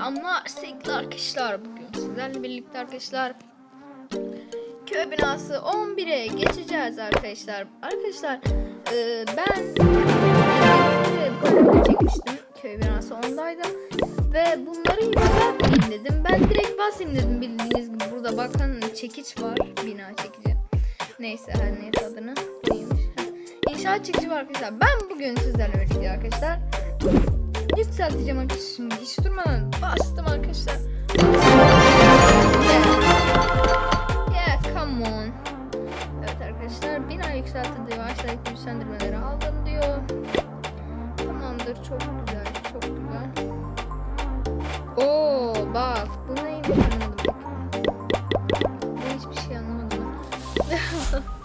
Selamlar sevgili arkadaşlar. Bugün sizlerle birlikte arkadaşlar köy binası 11'e geçeceğiz arkadaşlar. Arkadaşlar e, ben bölümde çekmiştim. Köy binası 10'daydı. Ve bunları yükseltmeyeyim dedim. Ben direkt basayım dedim. Bildiğiniz gibi burada bakın çekiç var. Bina çekici. Neyse her neyse adını neymiş. İnşaat çekici var arkadaşlar. Ben bugün sizlerle birlikte arkadaşlar yükselteceğim arkadaşlar. Şimdi hiç durmadan bastım arkadaşlar. Yeah. Yeah, come on. Evet arkadaşlar bina yükseltti diyor. Aşağıdaki güçlendirmeleri aldım diyor. Tamamdır çok güzel çok güzel. Oo bak bu neymiş anlamadım. Ben hiçbir şey anlamadım.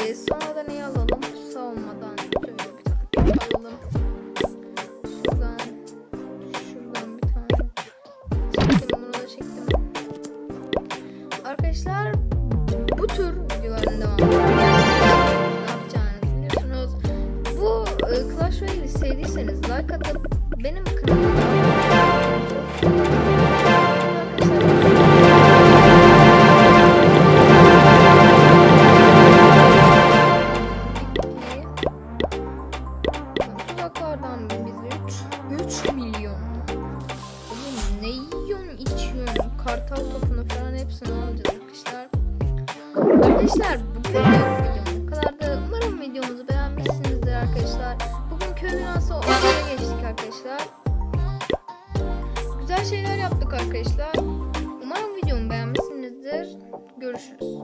Ee, sonra da neyi alalım? Savunmadan şöyle alalım. Şuradan şuradan bir tane çektim bunu da çektim. Arkadaşlar bu tür videoların devamı e, Clash Royale'i sevdiyseniz like atıp benim kanalıma milyon biz 3 3 milyon. Oğlum ne yiyorsun içiyorsun? Kartal topunu falan hepsini alacağız arkadaşlar. Arkadaşlar bu video bu kadar da umarım videomuzu beğenmişsinizdir arkadaşlar. Bugün köy binası oraya geçtik arkadaşlar. Güzel şeyler yaptık arkadaşlar. Umarım videomu beğenmişsinizdir. Görüşürüz.